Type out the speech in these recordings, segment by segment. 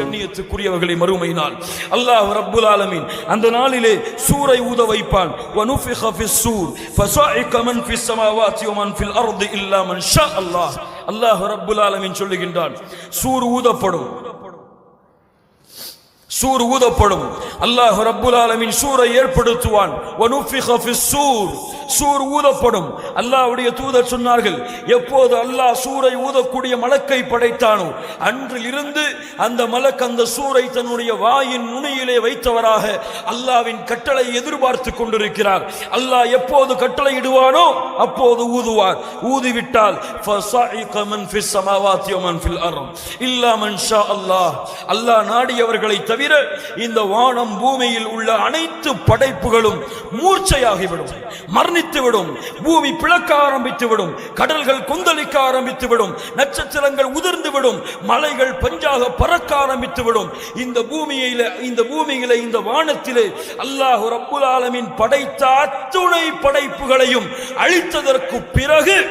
கண்ணியத்துக்குரியவர்களை மறுமையினால். அல்லாஹ் ரப்புல் ஆலமீன் அந்த நாளிலே சூரை ஊத வைப்பான். வனுஃபிக ஃபிஸ் சூர். ஃபஸாஇக மன் ஃபிஸ் ஸமாவாத்தி வமன் ஃபில் அர்தி இல்லா மன் ஷா அல்லாஹ். அல்லாஹ் ரப்புல் ஆலமீன் சொல்லுகின்றான். சூர் ஊதப்படும். சூர் ஊதப்படும். அல்லாஹ் ரப்புல் ஆலமீன் சூரை ஏற்படுத்துவான். வனுஃபிக ஃபிஸ் சூர். சூர் ஊதப்படும். அல்லாவுடைய தூதர் சொன்னார்கள் எப்போது அல்லாஹ் சூரை ஊதக்கூடிய மலக்கை படைத்தானோ அன்றிலிருந்து அந்த மலக் அந்த சூரை தன்னுடைய வாயின் நுனியிலே வைத்தவராக அல்லாவின் கட்டளை எதிர்பார்த்து கொண்டிருக்கிறார். அல்லாஹ் எப்போது கட்டளை இடுவானோ அப்போது ஊதுவார். ஊதிவிட்டால் அல்லாஹ். நாடியவர்களை தவிர இந்த வானம் பூமியில் உள்ள அனைத்து படைப்புகளும் மூர்ச்சையாகிவிடும். மரணி மரணித்துவிடும் பூமி பிளக்க ஆரம்பித்துவிடும். கடல்கள் கொந்தளிக்க ஆரம்பித்துவிடும். நட்சத்திரங்கள் உதிர்ந்துவிடும். மலைகள் பஞ்சாக பறக்க ஆரம்பித்துவிடும். இந்த பூமியில இந்த பூமியில இந்த வானத்திலே அல்லாஹு ரப்புல் ஆலமின் படைத்த அத்துணை படைப்புகளையும் அழித்ததற்கு பிறகு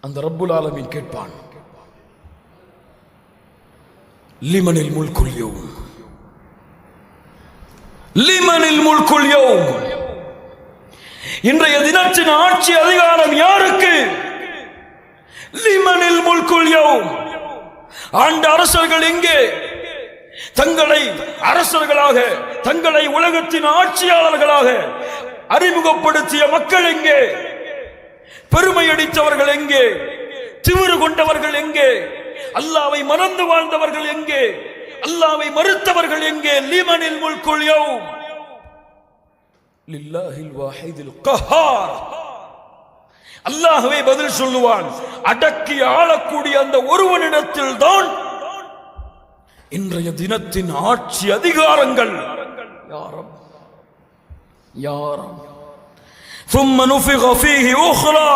அந்த ரப்புல் ஆலமின் கேட்பான். லிமனில் முல்குல் லிமனில் முல்குல் யௌம். இன்றைய தினத்தின் ஆட்சி அதிகாரம் யாருக்கு? லிமனில் முல்குல் யௌம். ஆண்ட அரசர்கள் எங்கே? தங்களை அரசர்களாக தங்களை உலகத்தின் ஆட்சியாளர்களாக அறிமுகப்படுத்திய மக்கள் எங்கே? பெருமை அடித்தவர்கள் எங்கே? திமிரு கொண்டவர்கள் எங்கே? அல்லாவை மறந்து வாழ்ந்தவர்கள் எங்கே? அல்லாவை மறுத்தவர்கள் எங்கே லிமனில் முல்குல் யௌம் லில்லாஹில் வாஹிதில் கஹார் அல்லாஹ்வே பதில் சொல்லுவான் அடக்கி ஆளக்கூடிய அந்த ஒருவனிடத்தில் தான் இன்றைய தினத்தின் ஆட்சி அதிகாரங்கள் யாரம் யாரம் ثم نفخ فيه أخرى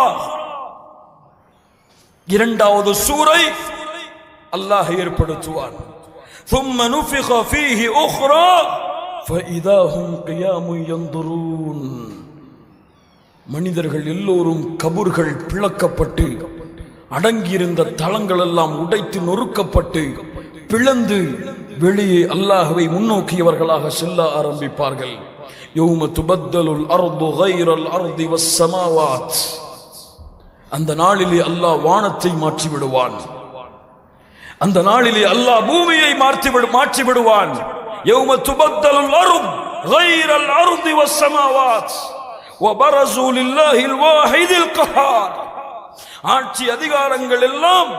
இரண்டாவது சூரை அல்லாஹ் ஏற்படுத்துவான் ثم نفخ فيه أخرى فإذا هم قيام ينظرون மனிதர்கள் எல்லோரும் கபூர்கள் பிளக்கப்பட்டு அடங்கியிருந்த தளங்கள் எல்லாம் உடைத்து நொறுக்கப்பட்டு பிளந்து வெளியே அல்லாஹ்வை முன்னோக்கியவர்களாக செல்ல ஆரம்பிப்பார்கள் யௌம துபத்தலுல் அர்து கைரல் அர்தி வஸ்ஸமாவாத் அந்த நாளிலே அல்லாஹ் வானத்தை மாற்றி விடுவான் அந்த நாளிலே அல்லாஹ் பூமியை மாற்றி விடு மாற்றி விடுவான் யௌம துபத்தலுல் அர்த் கைரல் அர்தி வஸ்ஸமாவாத் وبرزوا لله الواحد القهار ஆட்சி அதிகாரங்கள் எல்லாம்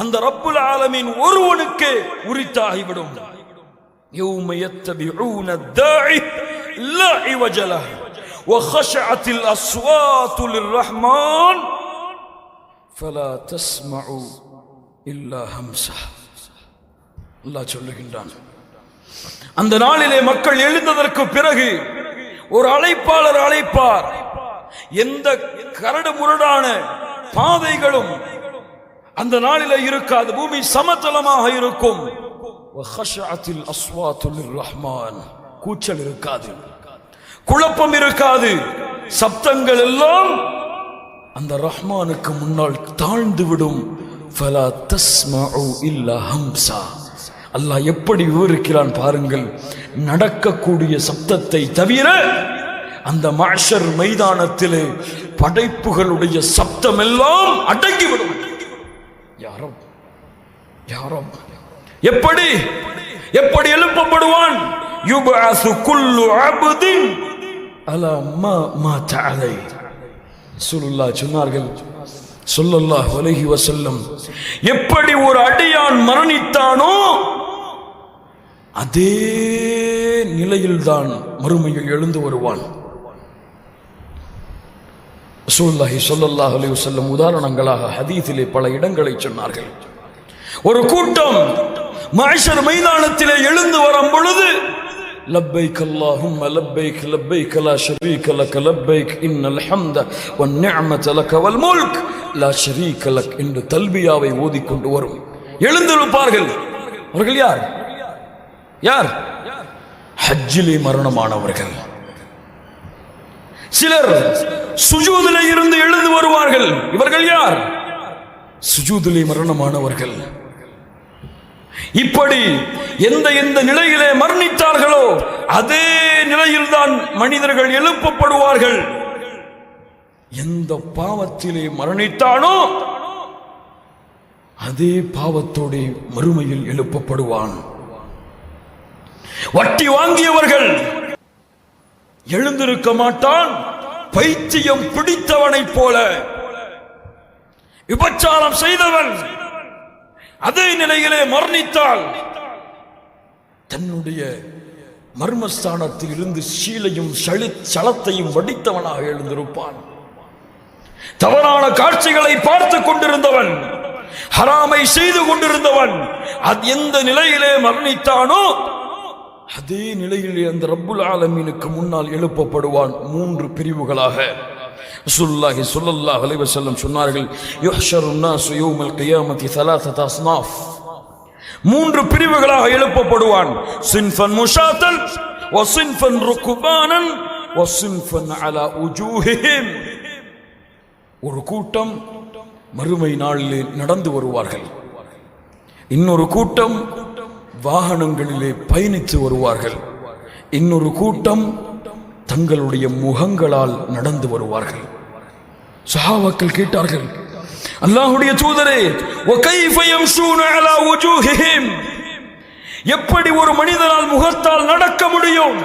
அந்த ரப்புல் ஆலமீன் ஒருவனுக்கு உரித்தாகிவிடும் يوم يتبعون الداعي لا عوج له وخشعت الأصوات للرحمن فلا تسمع இல்லா ஹம்சா அல்லாஹ் சொல்லுகின்றான். அந்த நாளிலே மக்கள் எழுந்ததற்கு பிறகு ஒரு அழைப்பாளர் அழைப்பார். எந்த கரடு முரடான பாதைகளும் அந்த நாளில இருக்காது. பூமி சமதளமாக இருக்கும். ரஹ்மான் கூச்சல் இருக்காது. குழப்பம் இருக்காது. சப்தங்கள் எல்லாம் அந்த ரஹ்மானுக்கு முன்னால் தாழ்ந்து விடும். ஃபலா தஸ்மஉ இல்லா ஹம்சா. அல்லாஹ் எப்படி விவரிக்கிறான் பாருங்கள். நடக்கக்கூடிய சப்தத்தை தவிர அந்த மாஷர் மைதானத்திலே படைப்புகளுடைய சப்தம் எல்லாம் அடங்கிவிடும். யாரோ? யாரோ? எப்படி? எப்படி எழுப்பப்படுவான்? யுபஅசு குல்லு அப்தின் அலா மா மாத அலை. ரசூலுல்லாஹ் சொன்னார்கள் சொல்லல்லாஹ் வலகி வசல்லம் எப்படி ஒரு அடியான் மரணித்தானோ அதே நிலையில்தான் மறுமையில் எழுந்து வருவான். ரசூலுல்லாஹி சொல்லல்லாஹ் அலி வஸல்லம் உதாரணங்களாக ஹதீஸிலே பல இடங்களை சொன்னார்கள். ஒரு கூட்டம் மாஷர் மைதானத்திலே எழுந்து வரும் பொழுது لبيك اللهم لبيك لبيك لا شريك لك لبيك إن الحمد والنعمة لك والملك لا شريك لك என்று தல்பியாவை ஓதிக்கொண்டு வரும் எழுந்திருப்பார்கள் அவர்கள் யார் யார் ஹஜ்ஜிலே மரணமானவர்கள் சிலர் சுஜூதிலே இருந்து எழுந்து வருவார்கள் இவர்கள் யார் சுஜூதிலே மரணமானவர்கள் இப்படி எந்த எந்த நிலையிலே மரணித்தார்களோ அதே நிலையில்தான் மனிதர்கள் எழுப்பப்படுவார்கள். எந்த பாவத்திலே மரணித்தானோ அதே பாவத்தோடு மறுமையில் எழுப்பப்படுவான். வட்டி வாங்கியவர்கள் எழுந்திருக்க மாட்டான் பைத்தியம் பிடித்தவனைப் போல. விபச்சாரம் செய்தவன் அதே நிலையிலே மரணித்தால் தன்னுடைய மர்மஸ்தானத்தில் இருந்து சீலையும் சளி சலத்தையும் வடித்தவனாக எழுந்திருப்பான். தவறான காட்சிகளை பார்த்து கொண்டிருந்தவன் ஹராமை செய்து கொண்டிருந்தவன் அது எந்த நிலையிலே மரணித்தானோ அதே நிலையிலே அந்த ரப்புல் ஆலமீனுக்கு முன்னால் எழுப்பப்படுவான் மூன்று பிரிவுகளாக. ரசூலுல்லாஹி ஸல்லல்லாஹு அலைஹி வஸல்லம் சொன்னார்கள் யுஹ்ஷரு الناس يوم القيامه ثلاثه اصناف மூன்று பிரிவுகளாக எழுப்பப்படுவான் சின்ஃபன் முஷாத்தல் வசின்ஃபன் ருக்குபானன் வசின்ஃபன் அலா உஜூஹிஹிம் ஒரு கூட்டம் மறுமை நாளிலே நடந்து வருவார்கள் இன்னொரு கூட்டம் வாகனங்களிலே பயணித்து வருவார்கள் இன்னொரு கூட்டம் தங்களுடைய முகங்களால் நடந்து வருவார்கள். சஹாவாக்கள் கேட்டார்கள் அல்லாஹுடைய தூதரே எப்படி ஒரு மனிதனால் முகத்தால் நடக்க முடியும்?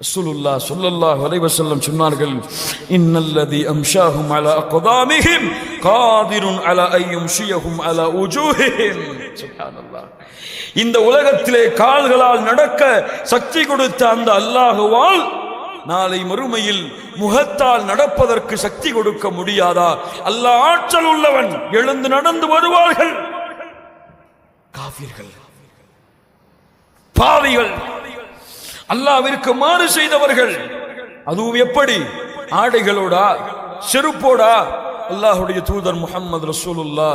ரசூலுல்லா ஸல்லல்லாஹு அலைஹி வஸல்லம் சொன்னார்கள் இன்னல்லதி அம்ஷாஹும் அலா அக்தாமிஹிம் காதிருன் அலா அய்யும்ஷியஹும் அலா உஜூஹிஹிம். இந்த உலகத்திலே கால்களால் நடக்க சக்தி கொடுத்த அந்த அல்லாஹுவால் நாளை மறுமையில் முகத்தால் நடப்பதற்கு சக்தி கொடுக்க முடியாதா? அல்லாஹ் ஆற்றல் உள்ளவன் எழுந்து நடந்து வருவார்கள். காவிர்கள் பாவிகள் அல்லாவிற்கு மாறு செய்தவர்கள். அதுவும் எப்படி? ஆடைகளோடா செருப்போடா அல்லாஹுடைய தூதர் முகமது ரசூலுல்லா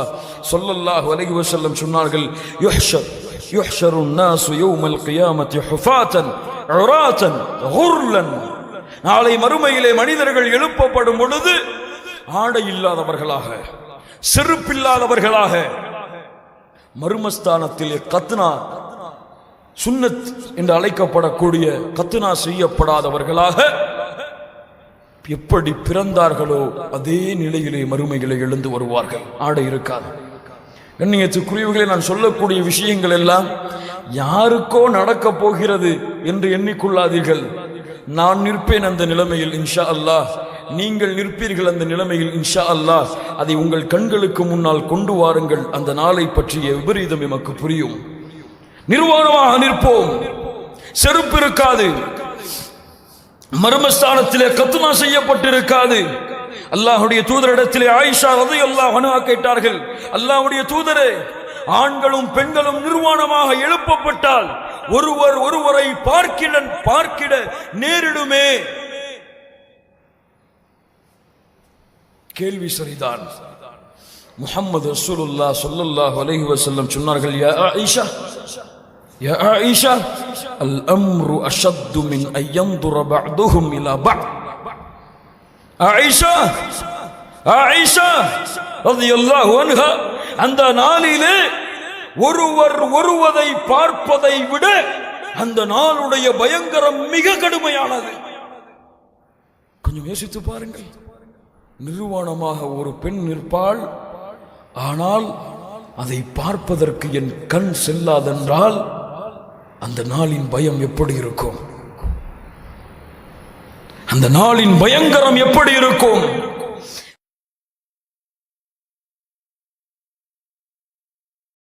சொல்லல்லாஹ் அலகி வசல்லம் சொன்னார்கள் யுஹ்ஷர் யுஹ்ஷரு நாசு யௌமல் கியாமத்தி ஹுஃபாத்தன் உராத்தன் ஹுர்லன் நாளை மறுமையிலே மனிதர்கள் எழுப்பப்படும் பொழுது ஆடை இல்லாதவர்களாக செருப்பில்லாதவர்களாக மருமஸ்தானத்திலே கத்னா சுன்னத் என்று அழைக்கப்படக்கூடிய கத்னா செய்யப்படாதவர்களாக எப்படி பிறந்தார்களோ அதே நிலையிலே மறுமைகளை எழுந்து வருவார்கள். ஆடை இருக்காது. கண்ணியத்துக்குரியவர்களை நான் சொல்லக்கூடிய விஷயங்கள் எல்லாம் யாருக்கோ நடக்கப் போகிறது என்று எண்ணிக்கொள்ளாதீர்கள். நான் நிற்பேன் அந்த நிலைமையில் இன்ஷா அல்லாஹ். நீங்கள் நிற்பீர்கள் அந்த நிலைமையில் இன்ஷா அல்லாஹ். அதை உங்கள் கண்களுக்கு முன்னால் கொண்டு வாருங்கள். அந்த நாளை பற்றிய விபரீதம் எமக்கு புரியும். நிர்வாணமாக நிற்போம். செருப்பு இருக்காது. மர்மஸ்தானத்திலே கத்துனா செய்யப்பட்டிருக்காது. அல்லாஹுடைய தூதரிடத்திலே ஆயிஷா அதை அல்லாஹ் அனுவா கேட்டார்கள் அல்லாஹுடைய தூதரே ஆண்களும் பெண்களும் நிர்வாணமாக எழுப்பப்பட்டால் ஒருவர் ஒருவரை பார்க்கிட பார்க்கிட நேரிடுமே. கேள்வி சரிதான். முஹம்மது ரசூலுல்லா ஸல்லல்லாஹு அலைஹி வஸல்லம் சொன்னார்கள் யா ஆயிஷா يا ஆயிஷா அல் அம்ரு من أن ينظر بعضهم إلى بعض. عائشة ஆயிஷா ஆயிஷா الله عنها அந்த நாளிலே ஒருவர் ஒருவதை பார்ப்பதை விட அந்த நாளுடைய பயங்கரம் மிக கடுமையானது. கொஞ்சம் யோசித்து பாருங்கள். நிர்வாணமாக ஒரு பெண் நிற்பாள் ஆனால் அதை பார்ப்பதற்கு என் கண் செல்லாதென்றால் அந்த நாளின் பயம் எப்படி இருக்கும்? அந்த நாளின் பயங்கரம் எப்படி இருக்கும்?